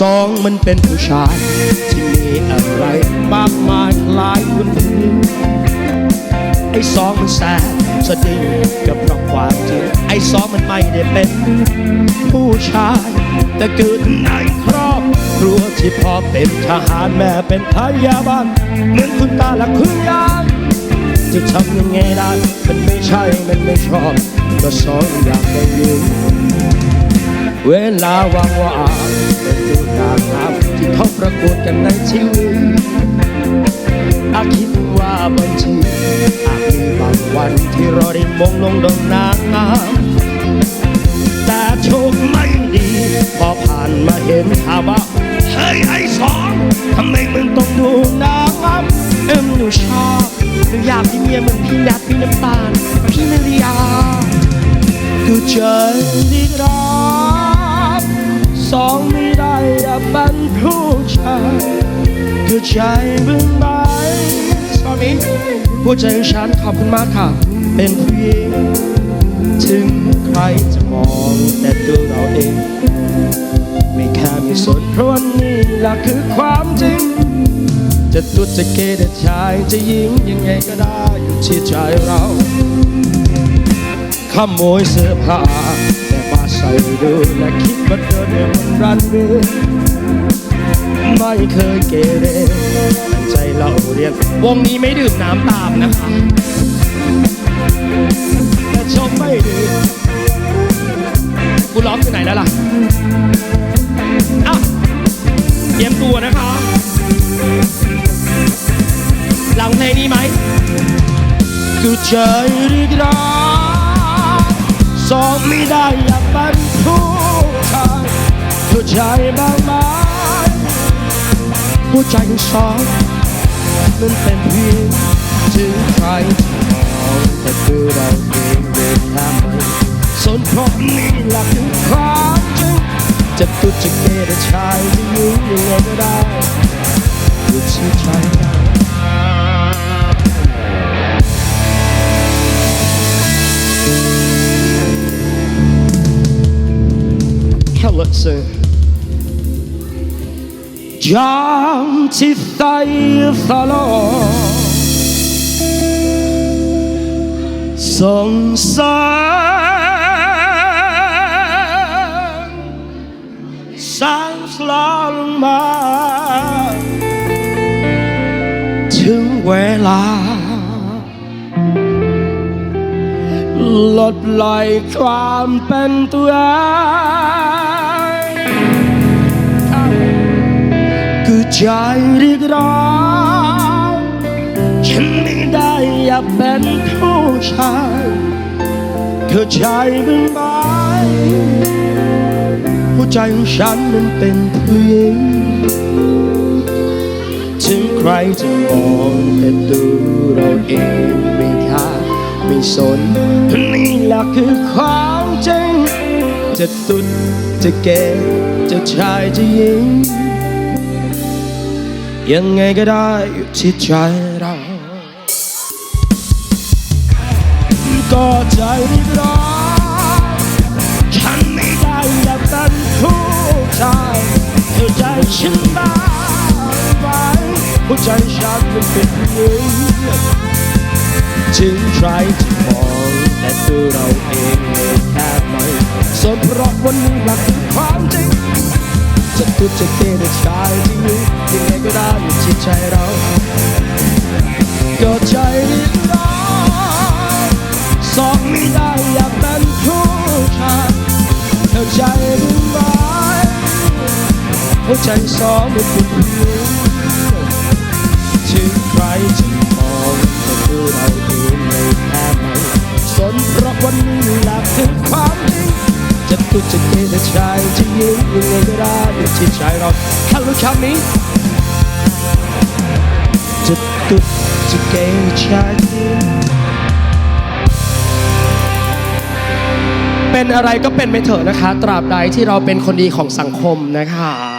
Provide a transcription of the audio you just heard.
สองมันเป็นผู้ชาย ที่มีอะไรมากมายคล้ายคุณไอ้สองมันแสบสะดิ้งกับเพราะความจริงไอ้สองมันไม่ได้เป็นผู้ชาย แต่เกิดในครอบครัวที่พ่อเป็นทหารแม่เป็นพยาบาลเหมือนคุณตาและคุณยายจะทำยังไงได้มันไม่ใช่มันไม่ชอบก็สองอย่างไม่ยืน เวลาว่างว่างเป็นดูนางงามที่เขาประกวดกันในทีวีอาคิดว่าบางทีอาจมีบางวันที่เราได้มองลงดงนางงามแต่โชคไม่ดี พอผ่านมาเห็นข่าวว่าเฮ้ยไอ้สองทำไมมึงต้องดูนางงามเอ็มหนูชอบหนูอยากมีเมียเหมือนพี่แนทพี่น้ำตาลพี่มาริยากูใจดีครับ สองไม่ได้อยากเป็นผู้ชายกูใจบึ้งไหมสามีหัวใจของฉันขอบคุณมากค่ะ เป็นผู้หญิงถึงใครจะมองแต่ตัวเราเอง ไม่แค่ไม่สนเพราะว่านี่หละคือความจริง จะตุ๊ดจะเกย์จะชายจะหญิงยังไงก็ได้อยู่ที่ใจเราขโมยเสื้อผ้าแต่มาใส่ดูและคิดว่าเดินในวันรันเวย์ไม่เคยเกเรตั้งใจเราเรียนวงนี้ไม่ดื่มน้ำตามนะคะแต่ชมไม่ดื่มกูร้องที่ไหนแล้วล่ะอะเตรียมตัวนะคะหลังเพลงนี้ไหมกูใจรีกราส องไม่ได้อย่ากเป็นผู้ชายเข้าใจบ้างไหมหัวใจของสองมันเป็นเพียงถึงใครจะมองแต่คือเราเองเดินทางไปสนพราะนี่หละคือความจริงจะตุจะเกย์จะชายจะหญิงยั Hello, sir. จำที่ใส่ตลอดสงสารสางสลางมาถึงเวลาลดลอยความเป็นตัว ใจเรียกร้องฉันไม่ได้อยากเป็นผู้ชายเข้าใจบ้างไหมหัวใจของฉันมันเป็นผู้หญิงถึงใครจะมองแต่ตัวเราเองไม่ค่าไม่สนนี่แหละคือความจริงจะตุดจะแก่จะชายจะหญิง ยังไงก็ได้อยู่ที่ใจเรา ก็ใจร้อนฉันไม่ได้อยากเป็นผู้ชายเข้าใจฉันบ้างไหมหัวใจฉันมันเป็นผู้หญิงถึงใครจะมองแต่ตัวเราเองไม่แค่ไม่สนเพราะวันนี้หลักความจริง จะตุดจะเกลียดชายที่หญิงยังไงก็ได้อยู่ที่ใจเราก็ใจร้สองไม่ได้อยากเป็นผู้ชายเธอใจรู้ไหมหัวใจสองไม่เป็นเพื่อ ที่ใจเราฮัลโหลคำนี้จะตุกจะเกย์ชาญเป็นอะไรก็เป็นไปเถอะนะคะ ตราบใดที่เราเป็นคนดีของสังคมนะคะ